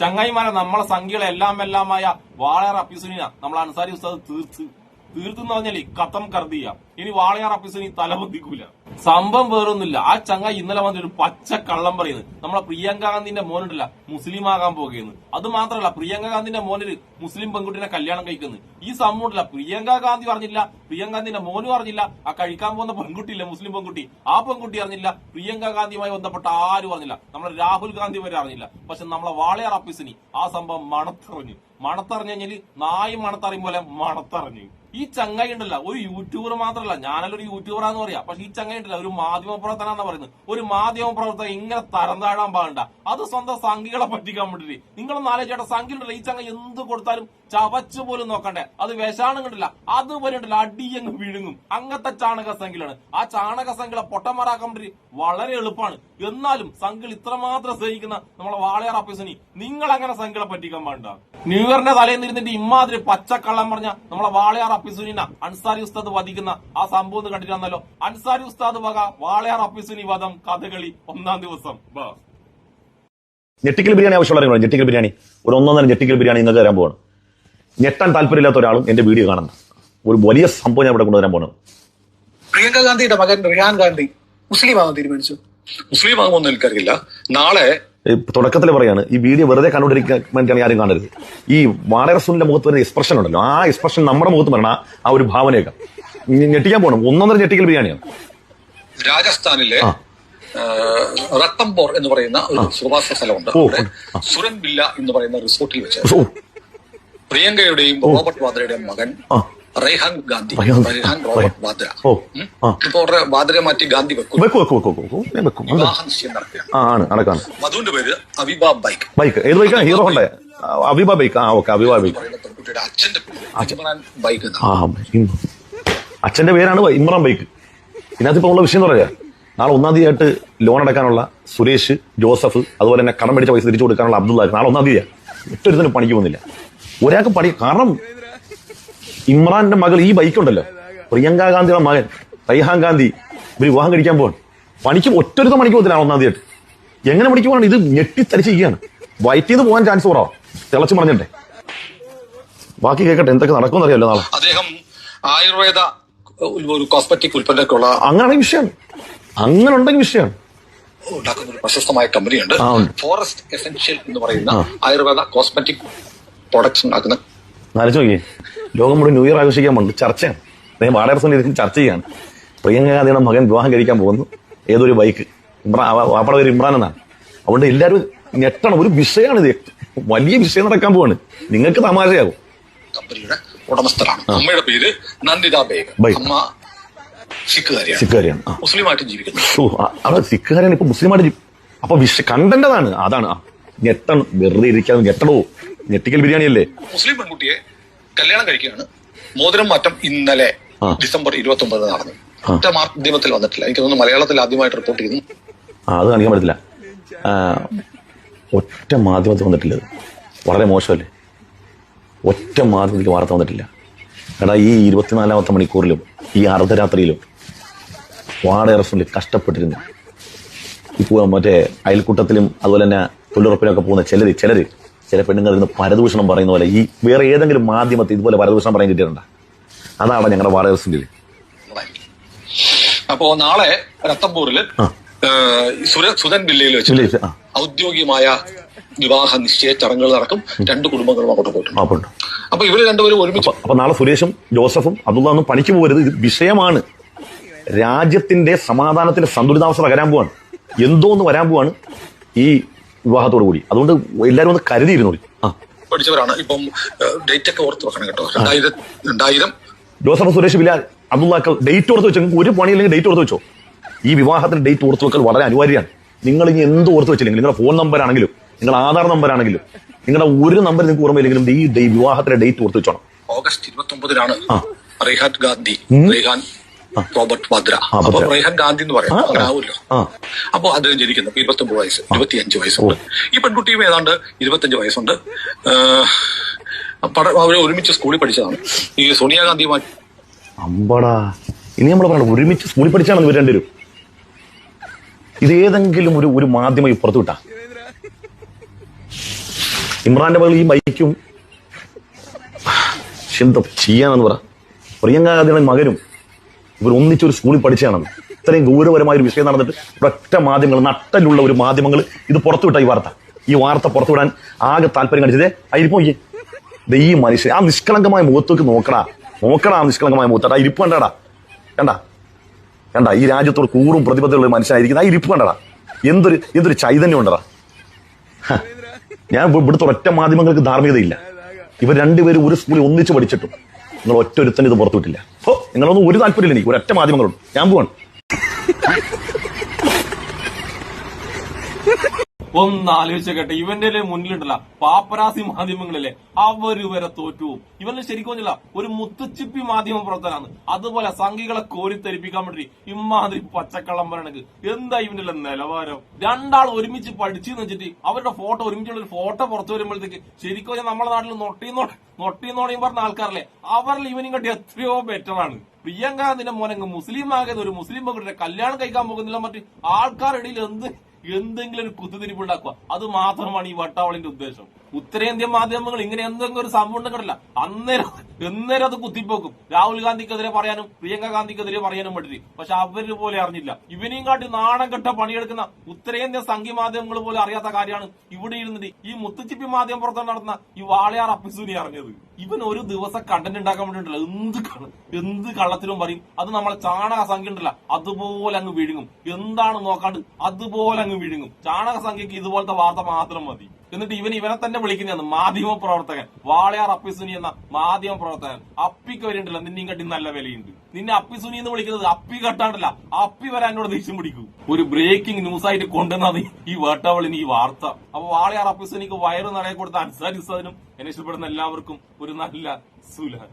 ചങ്ങായിമാരെ നമ്മളെ സംഖ്യകളെ എല്ലാം എല്ലാമായ വാളേറെ അപ്പിസുനിന നമ്മൾ അൻസാരി ഉസ്താദ് തീർത്ത്. തീർത്തെന്ന് പറഞ്ഞാൽ കത്തം കർദിയ. ഇനി വാളയാർ തല തലബന്ധിക്കൂല സംഭവം വേറൊന്നുമില്ല. ആ ചങ്ങ ഇന്നലെ വന്നൊരു പച്ച കള്ളം പറയുന്നത് നമ്മളെ പ്രിയങ്ക ഗാന്ധിന്റെ മോനുണ്ടല്ല മുസ്ലിം ആകാൻ പോകുന്നു അത് മാത്രമല്ല പ്രിയങ്ക ഗാന്ധിന്റെ മോനിൽ മുസ്ലിം പെൺകുട്ടിനെ കല്യാണം കഴിക്കുന്നു. ഈ സംഭവം ഉണ്ടല്ല. പ്രിയങ്ക ഗാന്ധി പറഞ്ഞില്ല പ്രിയങ്ക ഗാന്ധിന്റെ മോന് പറഞ്ഞില്ല ആ കഴിക്കാൻ പോകുന്ന പെൺകുട്ടിയില്ല മുസ്ലിം പെൺകുട്ടി. ആ പെൺകുട്ടി അറിഞ്ഞില്ല പ്രിയങ്ക ഗാന്ധിയുമായി ബന്ധപ്പെട്ട ആരും അറിഞ്ഞില്ല. നമ്മളെ രാഹുൽ ഗാന്ധി വരെ അറിഞ്ഞില്ല. പക്ഷെ നമ്മളെ വാളയാർ ഓഫീസിന് ആ സംഭവം മണത്തറിഞ്ഞു. മണത്തറിഞ്ഞു കഴിഞ്ഞാൽ നായും മണത്തറിയും പോലെ മണത്തറിഞ്ഞു. ഈ ചങ്ങായി ഉണ്ടല്ല ഒരു യൂട്യൂബർ മാത്രമല്ല ഞാനല്ല ഒരു യൂട്യൂബറാന്ന് പറയാം. പക്ഷെ ഈ ചങ്ങായി ഉണ്ടല്ല ഒരു മാധ്യമ പ്രവർത്തനാന്ന് പറയുന്നത്. ഒരു മാധ്യമ പ്രവർത്തകൻ ഇങ്ങനെ തരം താഴാൻ പാടണ്ട അത് സ്വന്തം സംഘികളെ പറ്റിക്കാൻ വേണ്ടിട്ട് നിങ്ങൾ നാലേച്ചേട്ടാ സംഖ്യ ഉണ്ടല്ലോ ഈ ചങ്ങ എന്ത് കൊടുത്താലും ചവച്ചു പോലും നോക്കണ്ടേ. അത് വിഷാണം കണ്ടില്ല അതുപോലെ ഉണ്ടല്ലോ. അടിയങ്ങ് വിഴുങ്ങും. അങ്ങനത്തെ ചാണക സംഖ്യയാണ് ആ ചാണക സംഖ്യകളെ വേണ്ടി വളരെ എളുപ്പമാണ്. എന്നാലും സംഖ്യകൾ ഇത്രമാത്രം സ്നേഹിക്കുന്ന നമ്മളെ വാളയാർ ഓഫീസിന് നിങ്ങൾ അങ്ങനെ സംഖ്യകളെ പറ്റിക്കാൻ പാടില്ല. ന്യൂ ഇയറിന്റെ തലേന്ന് ഇമാതിരി പച്ചക്കള്ളം പറഞ്ഞ നമ്മളെ വാളയാർ അപ്പിസുനിന അൻസാരി ഉസ്താദ് വധിക്കുന്ന ആ സംഭവം കണ്ടിട്ടാണല്ലോ അൻസാരി ഉസ്താദ് വക വാളയാർ അപ്പിസുനി വധം കഥകളി ഒന്നാം ദിവസം. ഞെട്ടിക്കൽ ബിരിയാണി ആവശ്യമുള്ള ഞെട്ടിക്കൽ ബിരിയാണി. ഒരു ഒന്നൊന്നര ഞെട്ടിക്കൽ ബിരിയാണി ഇന്നത്തെ തരാൻ പോവാണ്. ഞെട്ടാൻ താല്പര്യമില്ലാത്ത ഒരാളും എന്റെ വീഡിയോ കാണുന്ന ഒരു വലിയ സംഭവം ഞാൻ ഇവിടെ കൊണ്ടുവരാൻ പോകുന്നത് പ്രിയങ്ക ഗാന്ധിയുടെ മകൻ റിയാൻ ഗാന്ധി മുസ്ലിം ആകാൻ തീരുമാനിച്ചു. മുസ്ലിം ആകുമെന്ന് എനിക്കറിയില്ല. നാളെ തുടക്കത്തിൽ പറയാണ് ഈ വീഡിയോ വെറുതെ കണ്ടുകൊണ്ടിരിക്കാൻ വേണ്ടിയാണ് ആരും കാണരുത്. ഈ വാടകസുനിന്റെ മുഖത്ത് വരുന്ന എക്സ്പ്രഷൻ ഉണ്ടല്ലോ ആ എക്സ്പ്രഷൻ നമ്മുടെ മുഖത്ത് വരണ ആ ഒരു ഭാവനയൊക്കെ. ഞെട്ടിക്കാൻ പോകണം ഒന്നൊന്നര ഞെട്ടിക്കൽ ബിരിയാണിയാണ് രാജസ്ഥാനിലെ റത്തംപോർ റത്തംബോർ എന്ന് പറയുന്ന ഒരു സുഖവാസ സ്ഥലമുണ്ട്. സുരൻ ബില്ല എന്ന് പറയുന്ന റിസോർട്ടിൽ വെച്ച് ഓ. പ്രിയങ്കയുടെയും റോബർട്ട് വാദ്രയുടെയും മകൻ റേഹാങ് ഗാന്ധി. റേഹാങ് റോബർട്ട് വാദ്ര. ഇപ്പൊ വാദ്രയെ മാറ്റി ഗാന്ധി വെക്കും. എന്താ? നിശ്ചയം നടക്കുകയാണ്. വധുവിന്റെ പേര് അവിബ ബൈക്ക്. ബൈക്ക്. ഏത് ബൈക്കാണ് ഹീറോ ഹോണ്ട. അവിബ ബൈക്ക്. ആ ഓക്കെ അവിബ ബൈക്ക്. അച്ഛന്റെ പേര്. ബൈക്ക് അച്ഛന്റെ പേരാണ് ഇമ്രാൻ ബൈക്ക്. ഇതിനകത്തിപ്പോ ഉള്ള വിഷയം എന്ന് പറയാ. നാളെ ഒന്നാം തീയതി ആയിട്ട് ലോൺ അടക്കാനുള്ള സുരേഷ് ജോസഫ് അതുപോലെ തന്നെ കടം പിടിച്ച പൈസ തിരിച്ചു കൊടുക്കാനുള്ള അബ്ദുള്ള നാളെ ഒന്നാം തീയതിയാ. ഒറ്റൊരുത്തനും പണിക്ക് പോകുന്നില്ല. ഒരാൾക്ക് പണി കാരണം ഇമ്രാന്റെ മകൾ ഈ ബൈക്ക് ഉണ്ടല്ലോ. പ്രിയങ്ക ഗാന്ധിയുടെ മകൻ റൈഹാൻ ഗാന്ധി. ഇവർ വിവാഹം കഴിക്കാൻ പോകണം പണിക്ക് ഒറ്റ മണിക്ക് പോകത്തില്ല ഒന്നാം തീയതി എങ്ങനെ പണിക്ക് പോകണം ഇത് ഞെട്ടിത്തരിച്ചിരിക്കുകയാണ്. വയറ്റിൽ നിന്ന് പോകാൻ ചാൻസ് കുറവാ. തിളച്ചു പറഞ്ഞിട്ടെ ബാക്കി കേൾക്കട്ടെ എന്തൊക്കെ നടക്കുമെന്ന് അറിയാലോ നാളെ. അദ്ദേഹം ആയുർവേദ ഒരു കോസ്മെറ്റിക് ഉൽപ്പന്നമൊക്കെയുള്ള അങ്ങനെയാണെങ്കിൽ വിഷയമാണ് അങ്ങനെ ഉണ്ടെങ്കിൽ വിഷയമാണ്. ഉണ്ടാക്കുന്ന ഒരു പ്രശസ്തമായ കമ്പനിയുണ്ട് ഫോറസ്റ്റ് എസെൻഷ്യൽ എന്ന് പറയുന്ന ആയുർവേദ കോസ്മെറ്റിക് പ്രോഡക്ട്സ് ഉണ്ടാക്കുന്ന ആലോചിച്ച് നോക്കിയേ ലോകം മുഴുവൻ ന്യൂ ഇയർ ആഘോഷിക്കാൻ പോകുന്നു ചർച്ചയാണ്. അദ്ദേഹം വാടകസം ഇരുന്ന് ചർച്ച ചെയ്യാണ്. പ്രിയങ്കാദിയുടെ മകൻ വിവാഹം കഴിക്കാൻ പോകുന്നു. ഏതൊരു ബൈക്ക്. ഇമ്രാൻ വാപ്പയുടെ പേര് ഇമ്രാൻ എന്നാണ്. അതുകൊണ്ട് എല്ലാവരും ഞെട്ടണം. ഒരു വിഷയമാണ് ഇത്. വലിയ വിഷയം നടക്കാൻ പോവാണ്. നിങ്ങൾക്ക് തമാശയാകും. കമ്പനിയുടെ ഉടമസ്ഥരാണ് അമ്മയുടെ പേര് നന്ദിത ബേഗ്. അമ്മ സിഖുകാരിയാണ്. സിഖുകാരിയാണ് മുസ്ലിമായിട്ട് ജീവിക്കുന്നു. അവിടെ സിഖുകാരാണ് ഇപ്പൊ മുസ്ലിമായിട്ട് അപ്പൊ വിഷ കണ്ടന്റ് അതാണ് അതാണ് ഞെട്ടണം. വെറുതെ ഇരിക്കാതെ ഞെട്ടണോ? ഞെട്ടിക്കൽ ബിരിയാണി അല്ലേ മുസ്ലിം പെൺകുട്ടിയെ കല്യാണം കഴിക്കുകയാണ് മോതിരം മാറ്റം ഇന്നലെ ഡിസംബർ ഇരുപത്തി ഒമ്പത് നടന്നു. ഒറ്റ മാധ്യമത്തിൽ വന്നിട്ടില്ല. എനിക്ക് തോന്നുന്നു മലയാളത്തിൽ ആദ്യമായിട്ട് റിപ്പോർട്ട് ചെയ്യുന്നു. ആ അത് കാണിക്കാൻ പറ്റത്തില്ല. ഒറ്റ മാധ്യമത്തിൽ വന്നിട്ടില്ല വളരെ മോശമല്ലേ? ഒറ്റ മാധ്യമത്തിൽ വാർത്ത വന്നിട്ടില്ല. എടാ ഈ ഇരുപത്തിനാലാമത്തെ മണിക്കൂറിലും ഈ അർദ്ധരാത്രിയിലും വാടകറസ്റ്റിൽ കഷ്ടപ്പെട്ടിരുന്നു. ഇപ്പോൾ മറ്റേ അയൽക്കൂട്ടത്തിലും അതുപോലെ തന്നെ തൊഴിലുറപ്പിലൊക്കെ പോകുന്ന ചിലര് ചിലര് ചില പെണ്ണുങ്ങൾ ഇരുന്ന് പരദൂഷണം പറയുന്ന പോലെ ഈ വേറെ ഏതെങ്കിലും മാധ്യമത്തിൽ ഇതുപോലെ പരദൂഷണം പറയാൻ കിട്ടിയിട്ടുണ്ടോ? അതാണ് ഞങ്ങളുടെ വാടകസിന്റെ അപ്പോ നാളെ രത്തംപൂരിൽ. സുര സുധൻ ജില്ലയിൽ വെച്ച് ഔദ്യോഗികമായ വിവാഹ നിശ്ചയ ചടങ്ങുകൾ നടക്കും. രണ്ട് കുടുംബങ്ങളും അങ്ങോട്ട് പോയിട്ടുണ്ട്. അപ്പൊ ഇവർ രണ്ടുപേരും ഒരുമിച്ച് അപ്പൊ നാളെ സുരേഷും ജോസഫും അബ്ദുള്ള ഒന്നും പണിക്ക് പോകരുത്. ഇത് വിഷയമാണ്. രാജ്യത്തിന്റെ സമാധാനത്തിന്റെ സന്തുലിതാവസ്ഥ വരാൻ പോവാണ്. എന്തോന്ന് വരാൻ പോവാണ്? ഈ വിവാഹത്തോടു കൂടി അതുകൊണ്ട് എല്ലാവരും ഒന്ന് കരുതിയിരുന്നു ആ. പഠിച്ചവരാണ്. ഇപ്പം ഡേറ്റ് ഒക്കെ ഓർത്ത് വെക്കണം കേട്ടോ. രണ്ടായിരം രണ്ടായിരം. ജോസഫ് സുരേഷ് ബിലാൽ അബ്ദുള്ളാക്കൾ ഡേറ്റ് ഓർത്ത് വെച്ചോ. ഒരു പണിയില്ലെങ്കിൽ ഡേറ്റ് ഓർത്ത് വെച്ചോ. ഈ വിവാഹത്തിന് ഡേറ്റ് ഓർത്ത് വെക്കൽ വളരെ അനിവാര്യമാണ്. നിങ്ങൾ ഇനി എന്ത് ഓർത്ത് വെച്ചില്ലെങ്കിൽ നിങ്ങളുടെ ഫോൺ നമ്പർ ആണെങ്കിലും നിങ്ങളുടെ ആധാർ നമ്പർ ആണെങ്കിലും നിങ്ങളുടെ ഒരു നമ്പർ നിങ്ങൾക്ക് ഓർമ്മയില്ലെങ്കിലും ഈ വിവാഹത്തിന്റെ ഡേറ്റ് ഓർത്ത് വെച്ചോണം. ഓഗസ്റ്റ് ഇരുപത്തി ഒമ്പതിനാണ് ആ. റെയ്ഹാൻ ഗാന്ധി. റെയ്ഹാൻ റോബർട്ട് വദ്ര. അപ്പൊ റേഹൻ ഗാന്ധി എന്ന് പറയാം അങ്ങനെ ആവുമല്ലോ. അപ്പൊ അദ്ദേഹം ജനിക്കുന്നു. ഇരുപത്തി ഒമ്പത് വയസ്സ് ഇരുപത്തിയഞ്ച് വയസ്സുണ്ട്. ഈ പെൺകുട്ടിയും ഏതാണ്ട് ഇരുപത്തിയഞ്ച് വയസ്സുണ്ട്. അവർ ഒരുമിച്ച് സ്കൂളിൽ പഠിച്ചതാണ്. ഈ സോണിയാഗാന്ധിയുമായി അമ്പടാ. ഇനി നമ്മൾ പറയണം ഒരുമിച്ച് സ്കൂളിൽ പഠിച്ചാണ് ഇവർ രണ്ടുപേരും. ഇത് ഏതെങ്കിലും ഒരു ഒരു മാധ്യമം ഇപ്പുറത്ത് പുറത്തു വിട്ടാ. ഇമ്രാന്റെ മകൾ ഈ ബൈക്കും എന്താ ചെയ്യാനെന്ന് പറ. പ്രിയങ്ക ഗാന്ധിയുടെ മകനും ഇവർ ഒന്നിച്ചൊരു സ്കൂളിൽ പഠിച്ചതാണെന്ന് ഇത്രയും ഗൗരവപരമായ ഒരു വിഷയം നടന്നിട്ട് ഒറ്റ മാധ്യമങ്ങൾ നട്ടലുള്ള ഒരു മാധ്യമങ്ങൾ ഇത് പുറത്തുവിട്ട ഈ വാർത്ത. ഈ വാർത്ത പുറത്തുവിടാൻ ആകെ താല്പര്യം കാണിച്ചതേ ആയിരിക്കും ഈ. ഈ മനുഷ്യൻ ആ നിഷ്കളങ്കമായ മുഖത്തേക്ക് നോക്കടാ. നോക്കടാ ആ നിഷ്കളങ്കമായ മുഖത്തടാ ഇരിപ്പ് കണ്ടടാ. കണ്ട? കണ്ട? ഈ രാജ്യത്തോട് കൂറും പ്രതിബദ്ധതയുള്ള ഒരു മനുഷ്യനായിരിക്കും ആ ഇരിപ്പ് കണ്ടടാ. എന്തൊരു എന്തൊരു ചൈതന്യം ഉണ്ടടാ. ഞാൻ ഇവിടുത്തെ ഒറ്റ മാധ്യമങ്ങൾക്ക് ധാർമ്മികതയില്ല. ഇവർ രണ്ടുപേരും ഒരു സ്കൂളിൽ ഒന്നിച്ച് പഠിച്ചിട്ടും. നിങ്ങൾ ഒറ്റ ഒരുത്തൻ ഇത് പുറത്തുവിട്ടില്ല ഓ നിങ്ങളൊന്നും ഒരു താല്പര്യമില്ല എനിക്ക്. ഒരൊറ്റ മാധ്യമങ്ങളുണ്ട്. ഞാൻ പോവാണ്. ഒന്ന് ആലോചിച്ച കേട്ടെ ഇവന്റെ മുന്നിലുണ്ടല്ല പാപ്പരാസി മാധ്യമങ്ങളിലെ അവർ വരെ തോറ്റു. ഇവന് ശരിക്കും പറഞ്ഞില്ല ഒരു മുത്തുച്ചിപ്പി മാധ്യമ പ്രവർത്തനാണ് അതുപോലെ സംഘികളെ കോരിത്തെരിപ്പിക്കാൻ വേണ്ടി ഇമാതിരി പച്ചക്കള്ളം പറയണക്ക്. എന്താ ഇവന്റെ നിലവാരം? രണ്ടാൾ ഒരുമിച്ച് പഠിച്ചെന്ന് വെച്ചിട്ട് അവരുടെ ഫോട്ടോ ഒരുമിച്ചുള്ള ഒരു ഫോട്ടോ പുറത്തു വരുമ്പോഴത്തേക്ക് ശരിക്കും പറഞ്ഞാൽ നമ്മുടെ നാട്ടിൽ നൊട്ടിന്നോ നൊട്ടിന്നോടെയും പറഞ്ഞ ആൾക്കാരല്ലേ. അവരിൽ ഇവനും കണ്ടി എത്രയോ ബെറ്ററാണ് ആണ്. പ്രിയങ്ക മോനങ്ങ് മുസ്ലിം ആകുന്ന ഒരു മുസ്ലിം പെൺകുട്ടിയുടെ കല്യാണം കഴിക്കാൻ പോകുന്നില്ല മറ്റ് ആൾക്കാരുടെ ഇടയിൽ എന്ത് എന്തെങ്കിലും ഒരു കുത്തുതിരിപ്പ് ഉണ്ടാക്കുക. അത് മാത്രമാണ് ഈ വട്ടാവളിന്റെ ഉദ്ദേശം. ഉത്തരേന്ത്യൻ മാധ്യമങ്ങൾ ഇങ്ങനെ എന്തെങ്കിലും ഒരു സംഭവം ഉണ്ടെങ്കിലല്ല. അന്നേരം എന്നേരം അത് കുത്തിപ്പോക്കും. രാഹുൽ ഗാന്ധിക്കെതിരെ പറയാനും പ്രിയങ്ക ഗാന്ധിക്കെതിരെ പറയാനും പറ്റില്ല പക്ഷെ അവർ പോലെ അറിഞ്ഞില്ല. ഇവനെയും കാട്ടി നാണം കെട്ട പണിയെടുക്കുന്ന ഉത്തരേന്ത്യൻ സംഘി മാധ്യമങ്ങൾ പോലും അറിയാത്ത കാര്യമാണ് ഇവിടെ ഇരുന്നിട്ട് ഈ മുത്തുച്ചിപ്പി മാധ്യമം പുറത്ത് നടന്ന ഈ വാളയാർ അപ്പിസൂനി അറിഞ്ഞത്. ഇവൻ ഒരു ദിവസം കണ്ടന്റ് ഉണ്ടാക്കാൻ വേണ്ടിയിട്ടില്ല. എന്ത് എന്ത് കള്ളത്തിലും പറയും. അത് നമ്മളെ ചാണക സംഖ്യ ഉണ്ടല്ല. അതുപോലെ അങ്ങ് വിഴുങ്ങും. എന്താണ് നോക്കാണ്ട് അതുപോലെ അങ്ങ് വിഴുങ്ങും. ചാണക സംഖ്യക്ക് ഇതുപോലത്തെ വാർത്ത മാത്രം മതി. എന്നിട്ട് ഇവൻ ഇവനെ തന്നെ വിളിക്കുന്നതാണ് മാധ്യമ പ്രവർത്തകൻ വാളയാർ അപ്പിസുനി എന്ന മാധ്യമ പ്രവർത്തകൻ അപ്പിക്ക് വരേണ്ടില്ല നിന്നെയും കട്ടി നല്ല വിലയുണ്ട്. നിന്നെ അപ്പിസുനി എന്ന് വിളിക്കുന്നത് അപ്പി കട്ടാണ്ടല്ല അപ്പി വരാൻ എന്നോട് ദേഷ്യം പിടിക്കും. ഒരു ബ്രേക്കിംഗ് ന്യൂസ് ആയിട്ട് കൊണ്ടുവന്നത് ഈ വേട്ടാവളിന് ഈ വാർത്ത. അപ്പൊ വാളയാർ അപ്പിസുനിക്ക് വയറ് നിറയെ കൊടുത്ത അനുസരിച്ചതിനും എന്നെ ഇഷ്ടപ്പെടുന്ന എല്ലാവർക്കും ഒരു നല്ല സുലാൻ